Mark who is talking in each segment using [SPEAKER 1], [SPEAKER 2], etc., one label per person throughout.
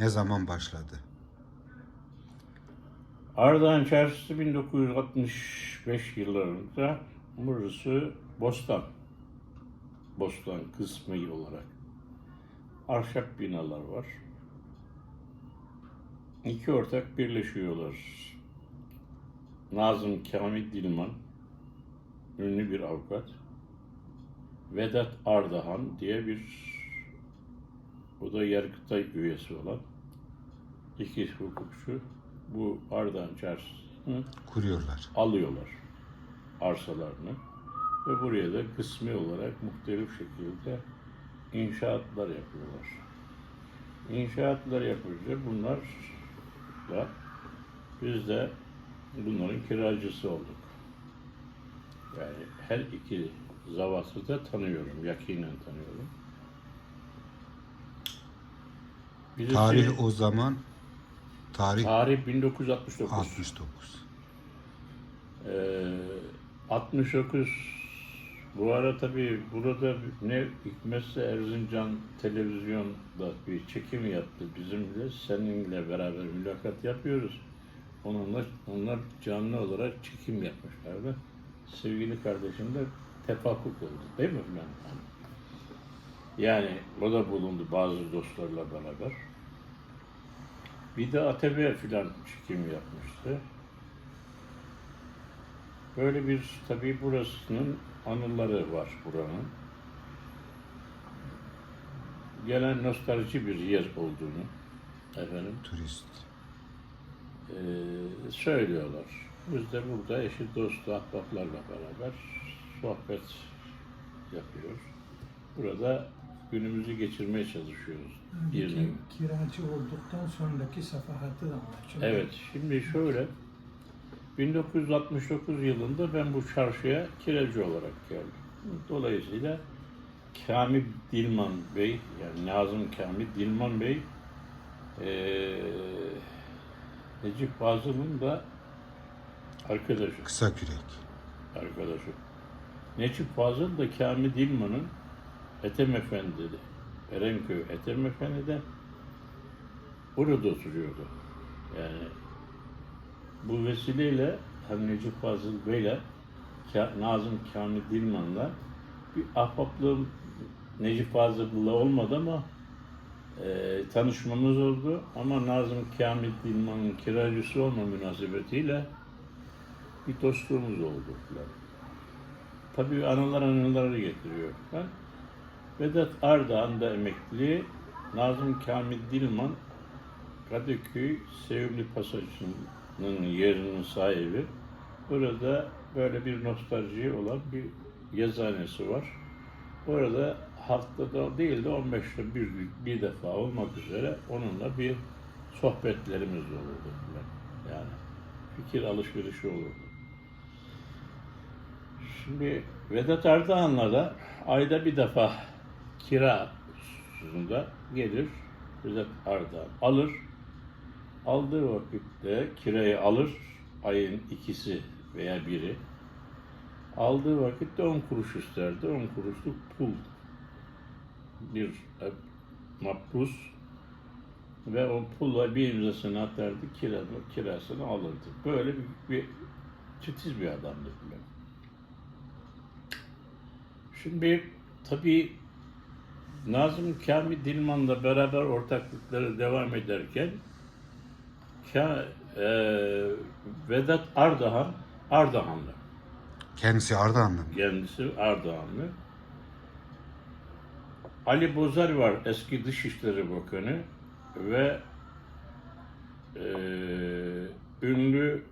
[SPEAKER 1] Ne zaman başladı?
[SPEAKER 2] Ardahan Çarşısı 1965 yıllarında burası Bostan. Bostan kısmı olarak. Ahşap binalar var. İki ortak birleşiyorlar. Nazım Kamil Dilman, ünlü bir avukat. Vedat Ardahan diye bir, o da Yargıtay üyesi olan iki hukukçu bu Ardahan Çarşısı'nı
[SPEAKER 1] Kuruyorlar.
[SPEAKER 2] alıyorlar arsalarını ve buraya da kısmi olarak muhtelif şekilde inşaatlar yapıyorlar. İnşaatlar yapınca bunlarla biz de bunların kiracısı olduk. Yani her iki zavası da tanıyorum, yakinen tanıyorum. Birisi-
[SPEAKER 1] Tarih o zaman tarih
[SPEAKER 2] Tarih 1969.
[SPEAKER 1] 69.
[SPEAKER 2] Ee, 69 bu ara tabii burada ne hikmetse Erzincan televizyonda bir çekim yaptı bizimle seninle beraber mülakat yapıyoruz. Onunla onlar canlı olarak çekim yapmışlardı. Sevgili kardeşim de tefakkuk oldu değil mi filan? Yani o da bulundu bazı dostlarla beraber. Bir de ATV filan çekim yapmıştı. Böyle bir tabii burasının anıları var buranın. Gelen nostalji bir yer olduğunu efendim
[SPEAKER 1] Turist.
[SPEAKER 2] eee, söylüyorlar. Biz de burada eşi dostu ahbaplarla beraber sohbet yapıyoruz. Burada günümüzü geçirmeye çalışıyoruz. Bir
[SPEAKER 3] Ki,
[SPEAKER 2] nevi.
[SPEAKER 3] kiracı olduktan sonraki safahatı da anlatacağım.
[SPEAKER 2] Evet, şimdi şöyle. 1969 yılında ben bu çarşıya kiracı olarak geldim. Dolayısıyla Kamil Dilman Bey, yani Nazım Kamil Dilman Bey, eee Necip Fazıl'ın da arkadaşı,
[SPEAKER 1] Kısa kürek.
[SPEAKER 2] arkadaşı. Necip Fazıl da Kamil Dilman'ın Ethem Efendi'de, Erenköy Ethem Efendi'de burada oturuyordu. Yani bu vesileyle hem Necip Fazıl Bey'le Nazım Kamil Dilman'la bir ahbaplığım Necip Fazıl'la olmadı ama e, tanışmamız oldu. Ama Nazım Kamil Dilman'ın kiracısı olma münasebetiyle bir dostluğumuz oldu falan. Tabii anılar anıları getiriyor. Ben Vedat Ardahan da emekli, Nazım Kamil Dilman Kadıköy Sevimli Pasajı'nın yerinin sahibi. Burada böyle bir nostalji olan bir yazıhanesi var. Orada haftada değil de 15'te bir, bir defa olmak üzere onunla bir sohbetlerimiz olurdu. Yani fikir alışverişi olurdu. Şimdi Vedat Ardahan'la da ayda bir defa kira hususunda gelir Vedat Ardahan alır. Aldığı vakitte kirayı alır ayın ikisi veya biri. Aldığı vakitte 10 kuruş isterdi. 10 kuruşluk pul. Bir e, makbuz ve o pulla bir imzasını atardı, kira, kirasını alırdı. Böyle bir, bir titiz bir adamdı. Şimdi tabii Nazım Kamil Dilman'la beraber ortaklıkları devam ederken Ka, e, Vedat Ardahan, Ardahanlı.
[SPEAKER 1] Kendisi Ardahanlı?
[SPEAKER 2] Kendisi Ardahanlı. Ali Bozar var eski Dışişleri Bakanı ve e, ünlü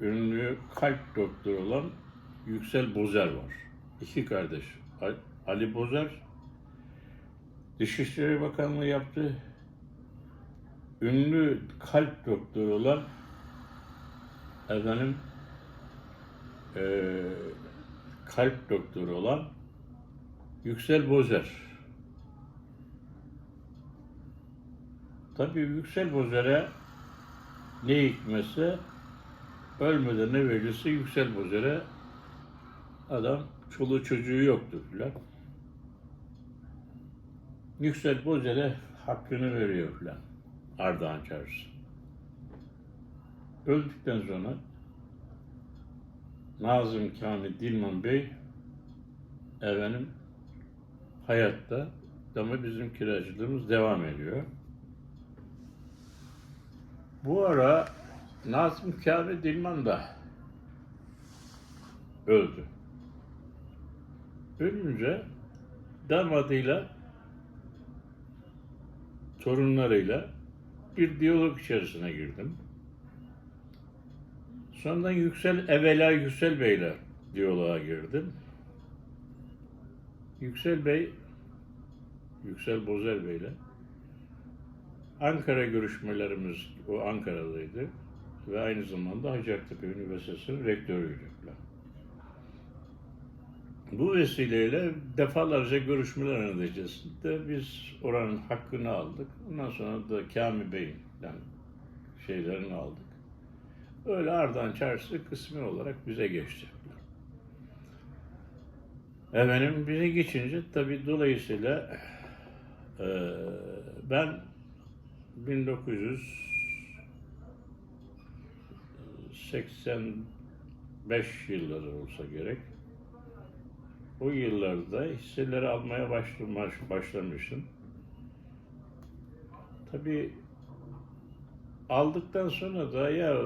[SPEAKER 2] ünlü kalp doktoru olan Yüksel Bozer var. İki kardeş. Al- Ali Bozer Dışişleri Bakanlığı yaptı. Ünlü kalp doktoru olan efendim eee, kalp doktoru olan Yüksel Bozer. Tabii Yüksel Bozer'e ne hikmetse ölmeden evvelisi Yüksel Bozer'e adam çoluğu çocuğu yoktu filan. Yüksel Bozer'e hakkını veriyor filan. Ardahan Çarşısı. Öldükten sonra Nazım Kamil Dilman Bey efendim hayatta ama bizim kiracılığımız devam ediyor. Bu ara Nazım Kamil Dilman da öldü. Ölünce damadıyla torunlarıyla bir diyalog içerisine girdim. Sonradan Yüksel Evela Yüksel Bey'le diyaloğa girdim. Yüksel Bey, Yüksel Bozer Bey'le Ankara görüşmelerimiz, o Ankaralıydı ve aynı zamanda Hacettepe Üniversitesi'nin rektörüydü. Bu vesileyle defalarca görüşmeler neticesinde biz oranın hakkını aldık. Ondan sonra da Kami yani şeylerini aldık. Öyle Ardahan Çarşısı kısmi olarak bize geçti. Efendim bize geçince tabii dolayısıyla eee, ben 1985 yılları olsa gerek o yıllarda hisseleri almaya başlamış, başlamıştım. Tabii aldıktan sonra da ya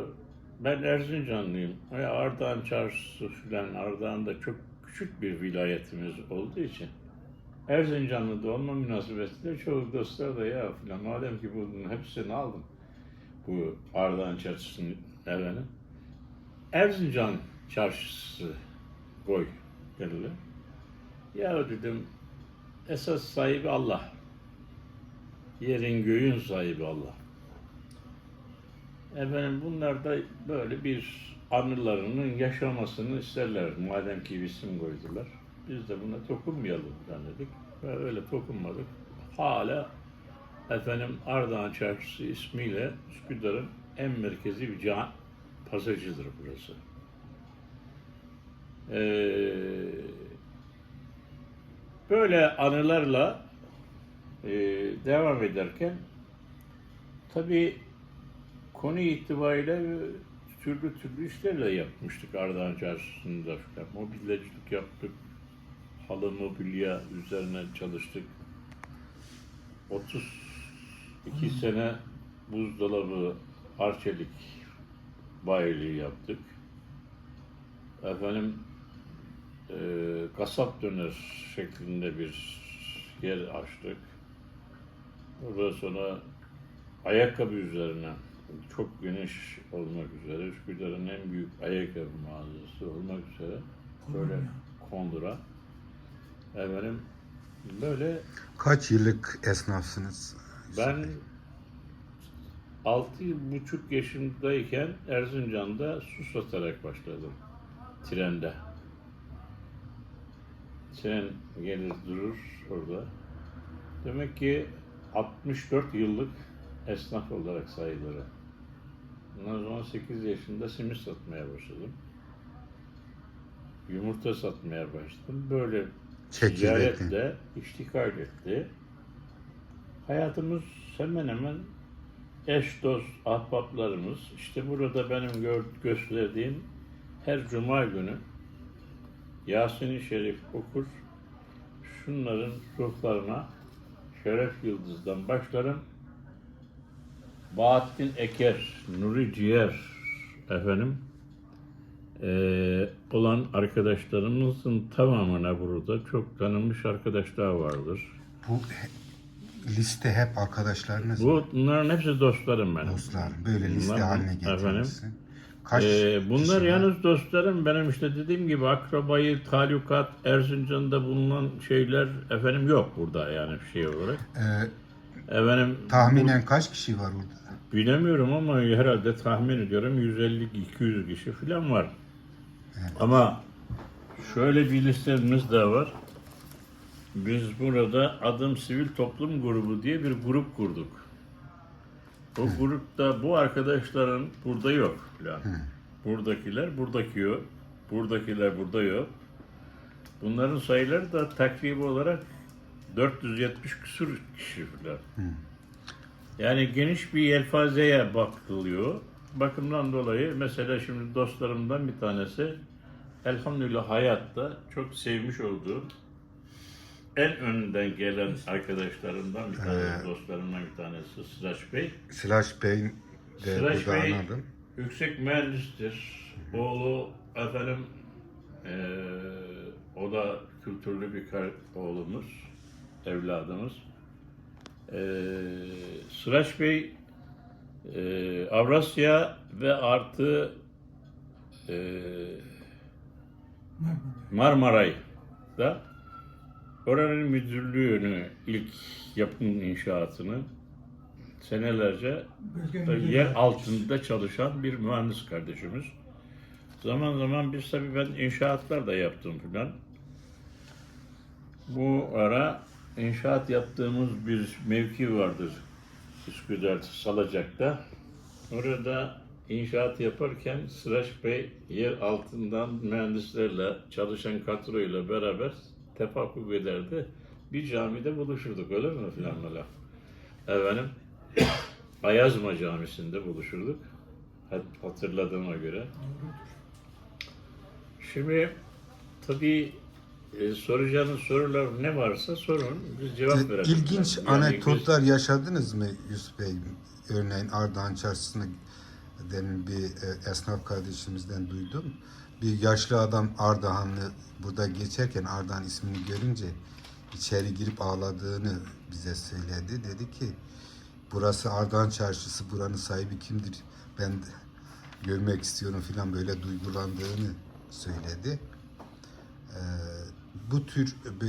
[SPEAKER 2] ben Erzincanlıyım. Ya Ardahan Çarşısı filan Ardahan'da çok küçük bir vilayetimiz olduğu için Erzincanlı da olma münasebetiyle çoğu dostlar da ya filan madem ki bunun hepsini aldım. Bu Ardahan Çarşısı'nın efendim. Erzincan Çarşısı koy dediler. Ya dedim esas sahibi Allah. Yerin göğün sahibi Allah. Efendim bunlar da böyle bir anılarının yaşamasını isterler. Madem ki isim koydular. Biz de buna dokunmayalım dedik. Ve öyle dokunmadık. Hala efendim Ardahan Çarşısı ismiyle Üsküdar'ın en merkezi bir can pasajıdır burası. Ee, böyle anılarla e, devam ederken tabii konu itibariyle türlü türlü işlerle yapmıştık Ardahan Çarşısı'nda. falan. Mobilyacılık yaptık, halı mobilya üzerine çalıştık. 32 sene buzdolabı, arçelik bayiliği yaptık. Efendim e, kasap döner şeklinde bir yer açtık. Ondan sonra ayakkabı üzerine çok geniş olmak üzere Üsküdar'ın en büyük ayakkabı mağazası olmak üzere böyle kondura efendim böyle
[SPEAKER 1] Kaç yıllık esnafsınız?
[SPEAKER 2] ben altı buçuk yaşındayken Erzincan'da su satarak başladım. Trende. Tren gelir durur orada. Demek ki 64 yıllık esnaf olarak sayılır. Ondan sonra 18 yaşında simit satmaya başladım. Yumurta satmaya başladım. Böyle ticaretle iştikal etti. Hayatımız hemen hemen eş dost ahbaplarımız işte burada benim gör, gösterdiğim her cuma günü Yasin-i Şerif okur şunların ruhlarına Şeref Yıldız'dan başlarım Bahattin Eker, Nuri Ciğer efendim eee, olan arkadaşlarımızın tamamına burada çok tanınmış arkadaşlar vardır.
[SPEAKER 1] Bu liste hep arkadaşlarınız mı?
[SPEAKER 2] Bu bunların hepsi dostlarım benim.
[SPEAKER 1] dostlar. Böyle liste
[SPEAKER 2] Bunlar-
[SPEAKER 1] haline
[SPEAKER 2] efendim.
[SPEAKER 1] Kaç
[SPEAKER 2] Ee, bunlar
[SPEAKER 1] kişi
[SPEAKER 2] yalnız dostlarım benim işte dediğim gibi akrabayı, talukat, Erzincan'da bulunan şeyler efendim yok burada yani şey olarak.
[SPEAKER 1] Ee,
[SPEAKER 2] Efendim
[SPEAKER 1] tahminen kaç kişi var orada?
[SPEAKER 2] bilemiyorum ama herhalde tahmin ediyorum 150-200 kişi falan var. Ama şöyle bir listemiz de var. Biz burada Adım Sivil Toplum Grubu diye bir grup kurduk. O grupta bu arkadaşların burada yok falan. Buradakiler buradaki yok. Buradakiler burada yok. Bunların sayıları da takribi olarak 470 küsur kişi falan. Yani geniş bir yelpazeye bakılıyor. Bakımdan dolayı mesela şimdi dostlarımdan bir tanesi elhamdülillah hayatta çok sevmiş olduğum en önden gelen arkadaşlarımdan bir tanesi, dostlarımdan bir tanesi Sıraç Bey.
[SPEAKER 1] Sıraç Bey de
[SPEAKER 2] Sıraç
[SPEAKER 1] burada
[SPEAKER 2] Bey
[SPEAKER 1] anladım.
[SPEAKER 2] yüksek mühendistir. Oğlu efendim eee, o da kültürlü bir kar- oğlumuz, evladımız. Eee Sıraç Bey eee, Avrasya ve artı eee
[SPEAKER 3] Marmara.
[SPEAKER 2] Marmaray'da oranın müdürlüğünü ilk yapım inşaatını senelerce yer altında çalışan bir mühendis kardeşimiz. Zaman zaman biz tabii ben inşaatlar da yaptım filan. Bu ara inşaat yaptığımız bir mevki vardır Üsküdar Salacak'ta. Orada inşaat yaparken Sıraç Bey yer altından mühendislerle çalışan kadroyla beraber tefakkuk ederdi. Bir camide buluşurduk öyle mi filan böyle. Efendim Ayazma Camisi'nde buluşurduk. Hat- Hatırladığıma göre. Şimdi tabii e, soracağınız sorular ne varsa sorun. Biz cevap verelim.
[SPEAKER 1] İlginç
[SPEAKER 2] Yani
[SPEAKER 1] anekdotlar yaşadınız mı Yusuf Bey? Örneğin Ardahan Çarşısı'nda demin bir e, esnaf kardeşimizden duydum. Bir yaşlı adam Ardahanlı burada geçerken Ardahan ismini görünce içeri girip ağladığını bize söyledi. Dedi ki burası Ardahan Çarşısı buranın sahibi kimdir? Ben görmek istiyorum filan böyle duygulandığını söyledi. Ee, bu tür böyle